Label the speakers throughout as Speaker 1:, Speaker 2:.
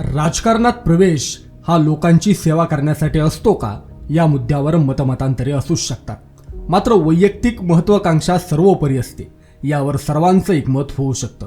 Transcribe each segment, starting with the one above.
Speaker 1: राजकारणात प्रवेश हा लोकांची सेवा करण्यासाठी असतो का? या मुद्द्यावर मतमतांतरे असू शकतात. मात्र वैयक्तिक महत्वाकांक्षा सर्वोपरी असते. यावर सर्वांचं एकमत होऊ शकतं.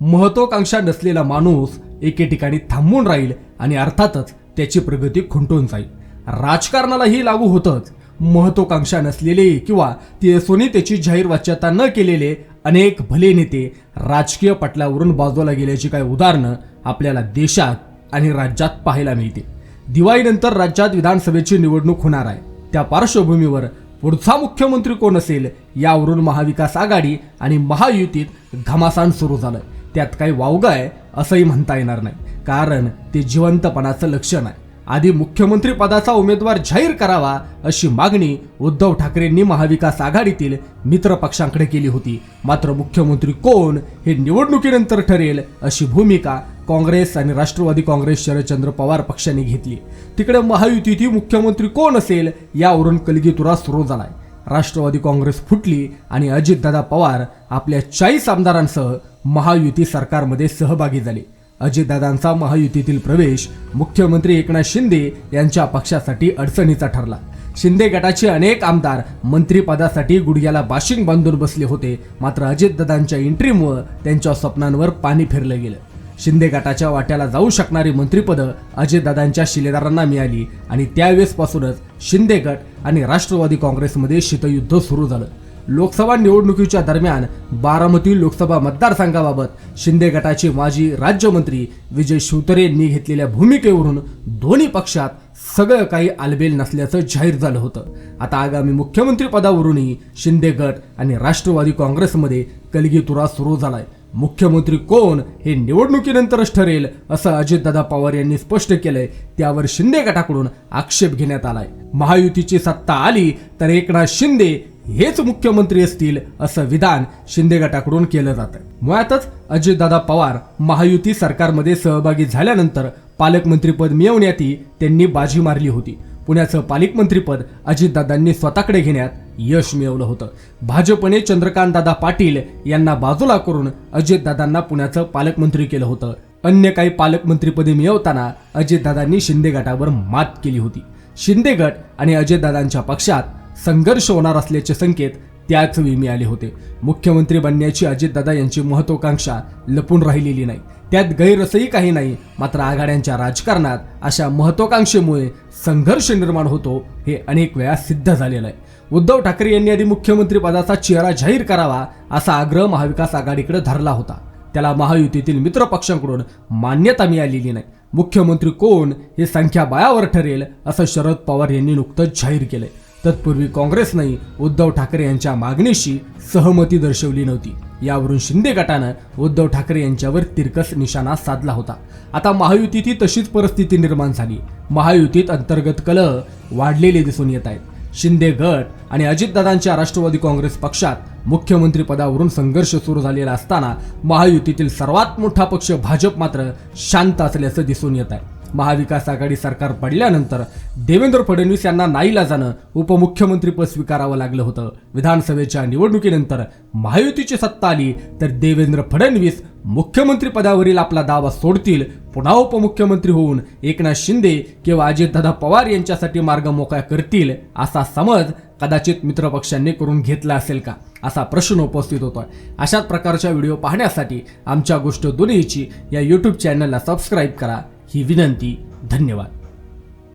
Speaker 1: महत्वाकांक्षा नसलेला माणूस एके ठिकाणी थांबून राहील आणि अर्थातच त्याची प्रगती खुंटून जाईल. राजकारणालाही लागू होतंच. महत्वाकांक्षा नसलेले किंवा ते सोनी त्याची जाहीर वाच्यता न केलेले अनेक भले नेते राजकीय पटलावरून बाजूला गेल्याची काही उदाहरणं आपल्याला देशात आणि राज्यात पाहायला मिळते. दिवाळीनंतर राज्यात विधानसभेची निवडणूक होणार आहे. त्या पार्श्वभूमीवर पुढचा मुख्यमंत्री कोण असेल यावरून महाविकास आघाडी आणि महायुतीत घमासान सुरू झालं. त्यात काही वावगं आहे असंही म्हणता येणार नाही. कारण ते जिवंतपणाचं लक्षण आहे. आधी मुख्यमंत्री पदाचा उमेदवार जाहीर करावा अशी मागणी उद्धव ठाकरेंनी महाविकास आघाडीतील मित्र पक्षांकडे केली होती. मात्र मुख्यमंत्री कोण हे निवडणुकीनंतर ठरेल अशी भूमिका काँग्रेस आणि राष्ट्रवादी काँग्रेस शरदचंद्र पवार पक्षाने घेतली. तिकडे महायुतीतील मुख्यमंत्री कोण असेल यावरून कलगीतुरा सुरू झालाय. राष्ट्रवादी काँग्रेस फुटली आणि अजितदादा पवार आपल्या चाळीस आमदारांसह महायुती सरकारमध्ये सहभागी झाले. अजितदादांचा महायुतीतील प्रवेश मुख्यमंत्री एकनाथ शिंदे यांच्या पक्षासाठी अडचणीचा ठरला. शिंदे गटाचे अनेक आमदार मंत्रिपदासाठी गुडघ्याला बाशिंग बांधून बसले होते. मात्र अजितदादांच्या एंट्रीमुळं त्यांच्या स्वप्नांवर पाणी फिरलं गेलं. शिंदे गटाच्या वाट्याला जाऊ शकणारी मंत्रिपदं अजितदादांच्या शिलेदारांना मिळाली आणि त्यावेळेसपासूनच शिंदे गट आणि राष्ट्रवादी काँग्रेसमध्ये शीतयुद्ध सुरू झालं. लोकसभा निवडणुकीच्या दरम्यान बारामती लोकसभा मतदारसंघाबाबत शिंदे गटाचे माजी राज्यमंत्री विजय शिवतरे यांनी घेतलेल्या भूमिकेवरून दोन्ही पक्षात सगळं काही आलबेल नसल्याचं जाहीर झालं होतं. आता आगामी मुख्यमंत्री पदावरूनही शिंदे गट आणि राष्ट्रवादी काँग्रेसमध्ये कलगीतुरा सुरू झालाय. मुख्यमंत्री कोण हे निवडणुकीनंतरच ठरेल असं अजितदादा पवार यांनी स्पष्ट केलंय. त्यावर शिंदे गटाकडून आक्षेप घेण्यात आलाय. महायुतीची सत्ता आली तर एकनाथ शिंदे हेच मुख्यमंत्री असतील असं विधान शिंदे गटाकडून केलं जात आहे. मुळातच अजितदादा पवार महायुती सरकारमध्ये सहभागी झाल्यानंतर पालकमंत्रीपद मिळवण्यातही त्यांनी बाजी मारली होती. पुण्याचं पालकमंत्रीपद अजितदादांनी स्वतःकडे घेण्यात यश मिळवलं होतं. भाजपने चंद्रकांतदादा पाटील यांना बाजूला करून अजितदादांना पुण्याचं पालकमंत्री केलं होतं. अन्य काही पालकमंत्रीपदे मिळवताना अजितदादांनी शिंदे गटावर मात केली होती. शिंदे गट आणि अजितदादांच्या पक्षात संघर्ष होणार असल्याचे संकेत त्याच वेळी मिळाले होते. मुख्यमंत्री बनण्याची अजितदादा यांची महत्वाकांक्षा लपून राहिलेली नाही. त्यात गैरसही काही नाही मात्र आघाड्यांच्या राजकारणात अशा महत्वाकांक्षेमुळे संघर्ष निर्माण होतो हे अनेक वेळा सिद्ध झालेलं आहे. उद्धव ठाकरे यांनी आधी मुख्यमंत्री पदाचा चेहरा जाहीर करावा असा आग्रह महाविकास आघाडीकडे धरला होता. त्याला महायुतीतील मित्र पक्षांकडून मान्यता मिळालेली नाही. मुख्यमंत्री कोण हे संख्या बळावर ठरेल असं शरद पवार यांनी नुकतंच जाहीर केलंय. तत्पूर्वी काँग्रेसनंही उद्धव ठाकरे यांच्या मागणीशी सहमती दर्शवली नव्हती. यावरून शिंदे गटानं उद्धव ठाकरे यांच्यावर तिरकस निशाणा साधला होता. आता महायुतीतही तशीच परिस्थिती निर्माण झाली. महायुतीत अंतर्गत कलह वाढलेले दिसून येत आहेत. शिंदे गट आणि अजितदादांच्या राष्ट्रवादी काँग्रेस पक्षात मुख्यमंत्री पदावरून संघर्ष सुरू झालेला असताना महायुतीतील सर्वात मोठा पक्ष भाजप मात्र शांत असल्याचं दिसून येत आहे. महाविकास आघाडी सरकार पडल्यानंतर देवेंद्र फडणवीस यांना नाईलाजानं उपमुख्यमंत्रीपद स्वीकारावं लागलं होतं. विधानसभेच्या निवडणुकीनंतर महायुतीची सत्ता आली तर देवेंद्र फडणवीस मुख्यमंत्री पदावरील आपला दावा सोडतील. पुन्हा उपमुख्यमंत्री होऊन एकनाथ शिंदे किंवा अजितदादा पवार यांच्यासाठी मार्ग मोकळा करतील असा समज कदाचित मित्रपक्षांनी करून घेतला असेल का? असा प्रश्न उपस्थित होतोय. अशाच प्रकारच्या व्हिडिओ पाहण्यासाठी आमच्या गोष्ट दोन्हीची या यूट्यूब चॅनलला सबस्क्राईब करा. ही विनंती धन्यवाद.